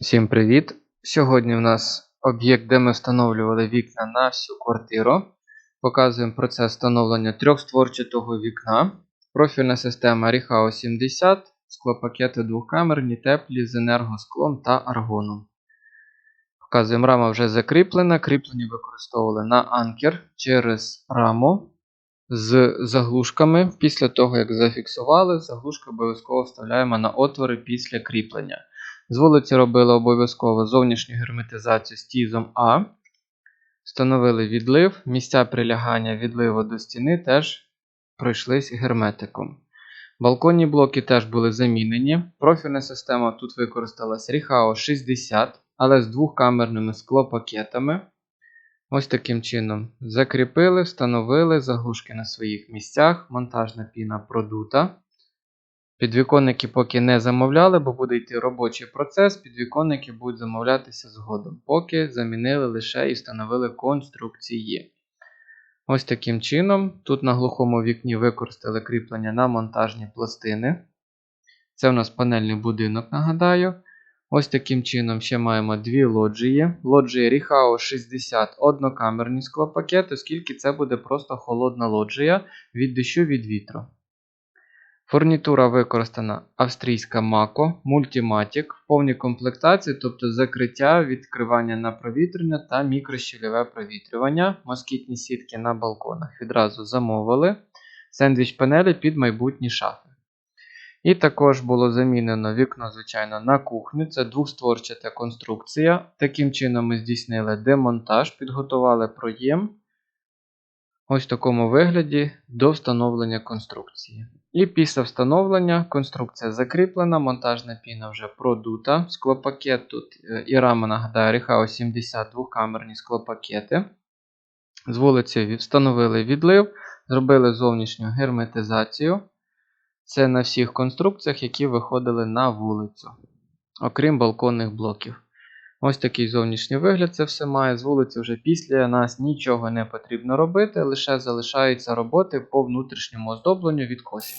Всім привіт! Сьогодні в нас об'єкт, де ми встановлювали вікна на всю квартиру. Показуємо процес встановлення трьохстворчатого вікна. Профільна система Rihao 70, склопакети двохкамерні, теплі з енергосклом та аргоном. Показуємо, рама вже закріплена. Кріплення використовували на анкер через раму з заглушками. Після того, як зафіксували, заглушки обов'язково вставляємо на отвори після кріплення. З вулиці робили обов'язково зовнішню герметизацію з тізом А. Встановили відлив. Місця прилягання відливу до стіни теж пройшлись герметиком. Балконні блоки теж були замінені. Профільна система тут використалась Rihao 60, але з двохкамерними склопакетами. Ось таким чином закріпили, встановили заглушки на своїх місцях. Монтажна піна продута. Підвіконники поки не замовляли, бо буде йти робочий процес. Підвіконники будуть замовлятися згодом. Поки замінили лише і встановили конструкції. Ось таким чином. Тут на глухому вікні використали кріплення на монтажні пластини. Це у нас панельний будинок, нагадаю. Ось таким чином ще маємо дві лоджії. Лоджії Rihao 60 однокамерні склопакети, оскільки це буде просто холодна лоджія від дощу від вітру. Фурнітура використана австрійська Mako, Multimatic в повній комплектації, тобто закриття, відкривання на провітрення та мікрощільове провітрювання, москітні сітки на балконах. Відразу замовили сендвіч панелі під майбутні шафи. І також було замінено вікно, звичайно, на кухню. Це двохстворчата конструкція. Таким чином ми здійснили демонтаж, підготували проєм. Ось в такому вигляді до встановлення конструкції. І після встановлення конструкція закріплена, монтажна піна вже продута. Склопакет тут е, і рама нагадаю, Rihao 70 двохкамерні склопакети. З вулиці встановили відлив, зробили зовнішню герметизацію. Це на всіх конструкціях, які виходили на вулицю, окрім балконних блоків. Ось такий зовнішній вигляд це все має. З вулиці вже після нас нічого не потрібно робити, лише залишаються роботи по внутрішньому оздобленню відкосів.